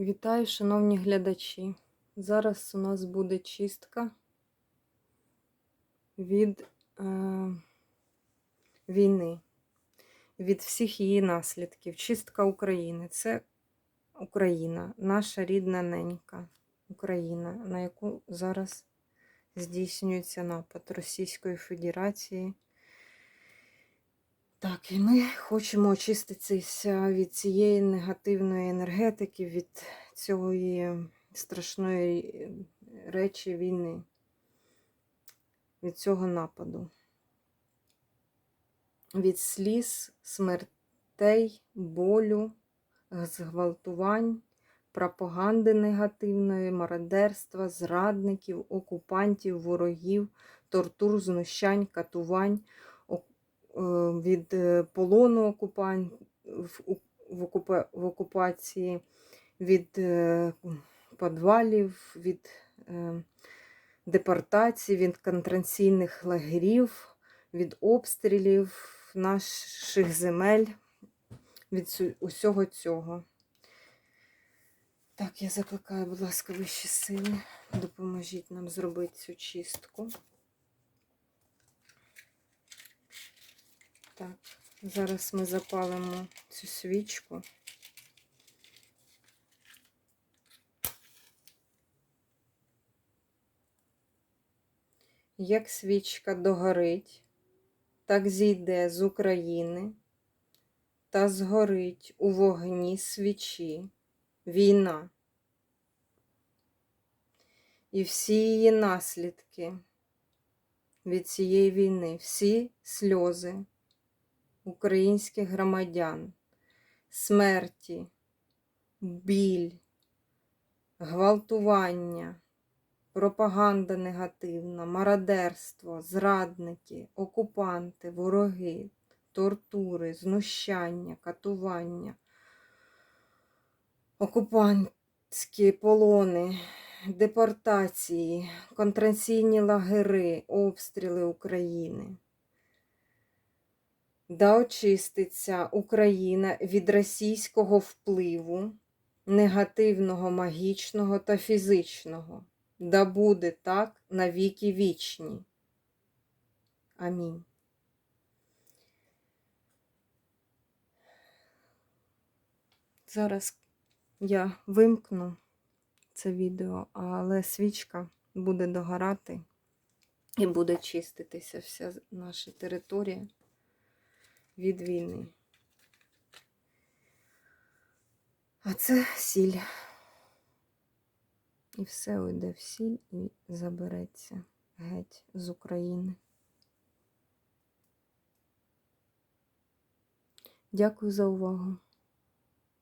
Вітаю, шановні глядачі. Зараз у нас буде чистка від е, війни, від всіх її наслідків. Чистка України. Це Україна, наша рідна ненька Україна, на яку зараз здійснюється напад Російської Федерації. Так, і ми хочемо очиститися від цієї негативної енергетики, від цієї страшної речі війни, від цього нападу, від сліз, смертей, болю, зґвалтувань, пропаганди негативної, мародерства, зрадників, окупантів, ворогів, тортур, знущань, катувань від е, полону окупань в, окупа- в окупації, від е, підвалів, від е, депортацій, від концентраційних лагерів, від обстрілів наших земель, від усього цього. Так, я закликаю, будь ласка, вищі сили, допоможіть нам зробити цю чистку. Так, зараз ми запалимо цю свічку. Як свічка догорить, так зійде з України та згорить у вогні свічі війна. І всі її наслідки від цієї війни, всі сльози українських громадян, смерті, біль, гвалтування, пропаганда негативна, мародерство, зрадники, окупанти, вороги, тортури, знущання, катування, окупантські полони, депортації, контраційні лагери, обстріли України. Да очиститься Україна від російського впливу, негативного, магічного та фізичного. Да буде так на віки вічні. Амінь. Зараз я вимкну це відео, але свічка буде догорати і буде чиститися вся наша територія від війни. А це сіль. І все уйде в сіль і забереться геть з України. Дякую за увагу.